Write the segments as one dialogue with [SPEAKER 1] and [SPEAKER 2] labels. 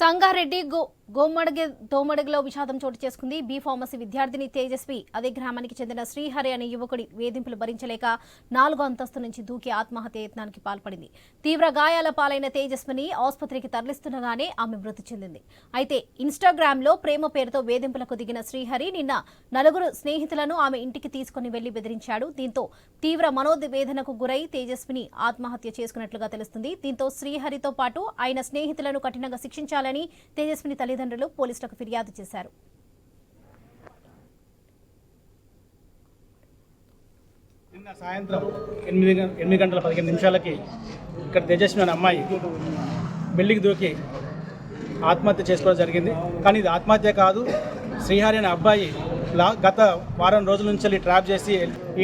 [SPEAKER 1] Sangareddy go గోమడగ దోమడగలో విషాదం చోటు చేసుకుంది. బీ ఫార్మసీ విద్యార్థిని తేజస్వి అదే గ్రామానికి చెందిన శ్రీహరి అనే యువకుడి వేధింపులు భరించలేక నాలుగో అంతస్తు నుంచి దూకి ఆత్మహత్య యత్నానికి పాల్పడింది. తీవ్ర గాయాల పాలైన తేజస్విని ఆసుపత్రికి తరలిస్తుండగానే ఆమె మృతి చెందింది. అయితే ఇన్స్టాగ్రామ్లో ప్రేమ పేరుతో వేధింపులకు దిగిన శ్రీహరి నిన్న నలుగురు స్నేహితులను ఆమె ఇంటికి తీసుకుని వెళ్ళి బెదిరించాడు. దీంతో తీవ్ర మనోవేదనకు గురై తేజస్విని ఆత్మహత్య చేసుకున్నట్లుగా తెలుస్తుంది. దీంతో శ్రీహరితో పాటు ఆయన స్నేహితులను కఠినంగా శిక్షించాలని తేజస్విని తల్లిదండ్రులు పోలీసులకు ఫిర్యాదు చేశారు.
[SPEAKER 2] నిన్న సాయంత్రం ఎనిమిది ఎనిమిది గంటల పదిహేను నిమిషాలకి ఇక్కడ తేజస్వి అనే అమ్మాయి బిల్డింగ్ దూకి ఆత్మహత్య చేసుకోవడం జరిగింది. కానీ ఇది ఆత్మహత్య కాదు శ్రీహరి అనే అబ్బాయి లా గత వారం రోజుల నుంచి వెళ్ళి ట్రాప్ చేసి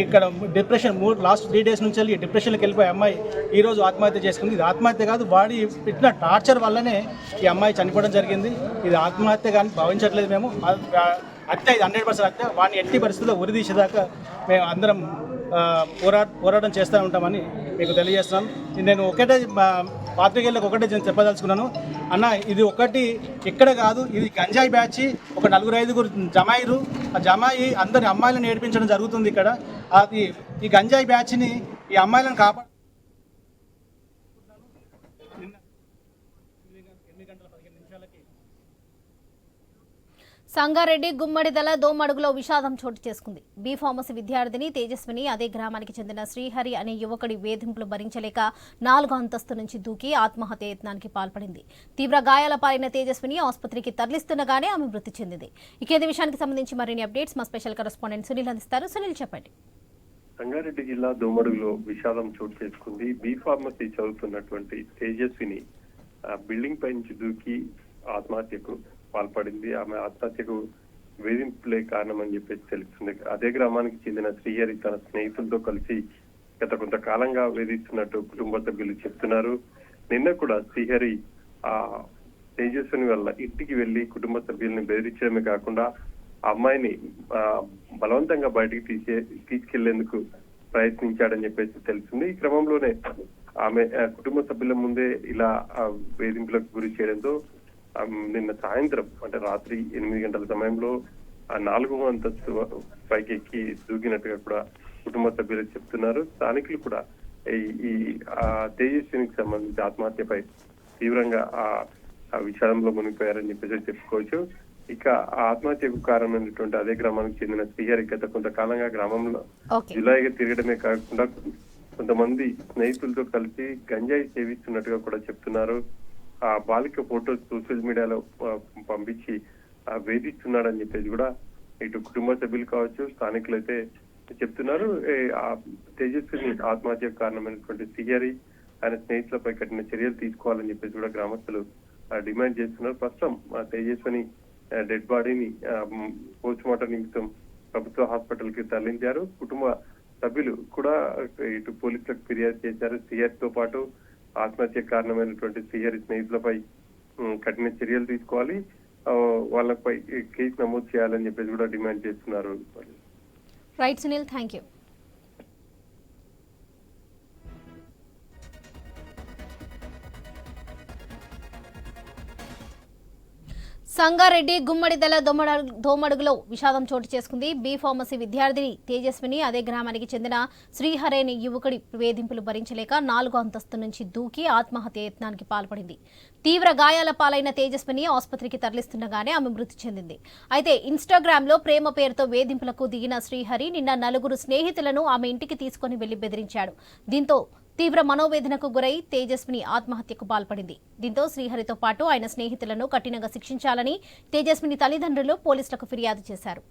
[SPEAKER 2] ఇక్కడ డిప్రెషన్ మూడు లాస్ట్ త్రీ డేస్ నుంచి వెళ్ళి డిప్రెషన్కి వెళ్ళిపోయి అమ్మాయి ఈ రోజు ఆత్మహత్య చేసుకుంది. ఇది ఆత్మహత్య కాదు వాడి పెట్టిన టార్చర్ వల్లనే ఈ అమ్మాయి చనిపోవడం జరిగింది. ఇది ఆత్మహత్య కానీ భావించట్లేదు మేము. అత్య ఇది హండ్రెడ్ పర్సెంట్ అత్య వాడిని ఎట్టి పరిస్థితుల్లో ఉరిదీసేదాకా మేము అందరం పోరా పోరాటం చేస్తూ ఉంటామని మీకు తెలియజేస్తున్నాం. నేను ఒకటే మా పాత్రికేయులకు ఒకటే నేను చెప్పదలుచుకున్నాను. అన్న ఇది ఒకటి ఇక్కడ కాదు ఇది గంజాయి బ్యాచ్. ఒక నలుగురు ఐదుగురు జమాయిరు. ఆ జమాయి అందరి అమ్మాయిలను నేర్పించడం జరుగుతుంది ఇక్కడ. అది ఈ గంజాయి బ్యాచ్ని ఈ అమ్మాయిలను కాపాడు నిన్న ఎనిమిది గంటల పదిహేను నిమిషాలకి
[SPEAKER 1] సంగారెడ్డి గుమ్మడిదల దోమడుగులో విషాదం చోటు చేసుకుంది. బీ ఫార్మసీ విద్యార్థిని తేజస్విని అదే గ్రామానికి చెందిన శ్రీహరి అనే యువకుడి వేధింపులు భరించలేక నాలుగో అంతస్తు నుంచి దూకి ఆత్మహత్య యత్నానికి పాల్పడింది. తీవ్ర గాయాల పాలైన తేజస్విని ఆసుపత్రికి తరలిస్తుండగానే ఆమె మృతి చెందింది. ఇక విషయానికి సంబంధించి మరిన్ని అప్డేట్స్ మా స్పెషల్ కరెస్పాండెంట్ సునీల్ అందిస్తారు. సునీల్ చెప్పండి.
[SPEAKER 3] సంగారెడ్డి జిల్లా దోమడుగులో విషాదం చోటు చేసుకుంది. బీ ఫార్మసీ చదువుతున్నటువంటి తేజస్విని బిల్డింగ్ పై నుంచి దూకి ఆత్మహత్యకు పాల్పడింది. ఆమె ఆత్మహత్యకు వేధింపులే కారణమని చెప్పేసి తెలుస్తుంది. అదే గ్రామానికి చెందిన శ్రీహరి తన స్నేహితులతో కలిసి గత కొంతకాలంగా వేధిస్తున్నట్టు కుటుంబ సభ్యులు చెప్తున్నారు. నిన్న కూడా శ్రీహరి ఆ తేజస్విని వల్ల ఇంటికి వెళ్ళి కుటుంబ సభ్యుల్ని బెదిరించడమే కాకుండా ఆ అమ్మాయిని ఆ, బలవంతంగా బయటికి తీసే తీసుకెళ్ళేందుకు ప్రయత్నించాడని చెప్పేసి తెలిసింది ఈ క్రమంలోనే ఆమె కుటుంబ సభ్యుల ముందే ఇలా ఆ, వేధింపులకు గురి చేయడంతో నిన్న సాయంత్రం అంటే రాత్రి ఎనిమిది గంటల సమయంలో ఆ నాలుగవ అంతస్తు పైకి ఎక్కి దూకినట్టుగా కూడా కుటుంబ సభ్యులు చెప్తున్నారు. స్థానికులు కూడా ఈ తేజస్వినికి సంబంధించి ఆత్మహత్యపై తీవ్రంగా ఆ విషాదంలో మునిగిపోయారని చెప్పేసి చెప్పుకోవచ్చు. ఇక ఆ ఆత్మహత్యకు కారణమైనటువంటి అదే గ్రామానికి చెందిన శ్రీహరి గత కొంతకాలంగా గ్రామంలో జులైగా తిరగడమే కాకుండా కొంతమంది స్నేహితులతో కలిసి గంజాయి సేవిస్తున్నట్టుగా కూడా చెప్తున్నారు. ఆ బాలిక ఫోటోస్ సోషల్ మీడియాలో పంపించి వేధిస్తున్నాడని చెప్పేసి కూడా ఇటు కుటుంబ సభ్యులు కావచ్చు స్థానికులు అయితే చెప్తున్నారు ఆ తేజస్విని ఆత్మహత్యకు కారణమైనటువంటి సిఆర్ఈ ఆయన స్నేహితులపై కఠిన చర్యలు తీసుకోవాలని చెప్పేసి కూడా గ్రామస్తులు ఆ, డిమాండ్ చేస్తున్నారు. ప్రస్తుతం ఆ తేజస్విని డెడ్ బాడీని పోస్ట్ మార్టం నిమిత్తం ప్రభుత్వ హాస్పిటల్కి తరలించారు. కుటుంబ సభ్యులు కూడా ఇటు పోలీసులకు ఫిర్యాదు చేశారు. సిఆర్తో పాటు ఆత్మహత్య కారణమైనటువంటి సిఆర్ స్నేహితులపై కఠిన చర్యలు తీసుకోవాలి. వాళ్ళపై కేసు నమోదు చేయాలని చెప్పేసి కూడా డిమాండ్ చేస్తున్నారు.
[SPEAKER 1] Right Sunil thank you Sangareddy Gummadidala దోమడ దోమడుగులో విషాదం చోటు చేసుకుంది. బీ ఫార్మసీ విద్యార్థిని తేజస్విని అదే గ్రామానికి చెందిన శ్రీహరేని యువకుడి వేధింపులు భరించలేక నాలుగో అంతస్తు నుంచి దూకి ఆత్మహత్య యత్నానికి పాల్పడింది. తీవ్ర గాయాల పాలైన తేజస్విని ఆసుపత్రికి తరలిస్తుండగానే ఆమె మృతి చెందింది. అయితే ఇన్స్టాగ్రామ్లో ప్రేమ పేరుతో వేధింపులకు దిగిన శ్రీహరి నిన్న నలుగురు స్నేహితులను ఆమె ఇంటికి తీసుకుని వెళ్ళి బెదిరించాడు. దీంతో తీవ్ర మనోవేదనకు గురై తేజస్విని ఆత్మహత్యకు పాల్పడింది. దీంతో శ్రీహరితో పాటు ఆయన స్నేహితులను కఠినంగా శిక్షించాలని తేజస్విని తల్లిదండ్రులు పోలీసులకు ఫిర్యాదు చేశారు.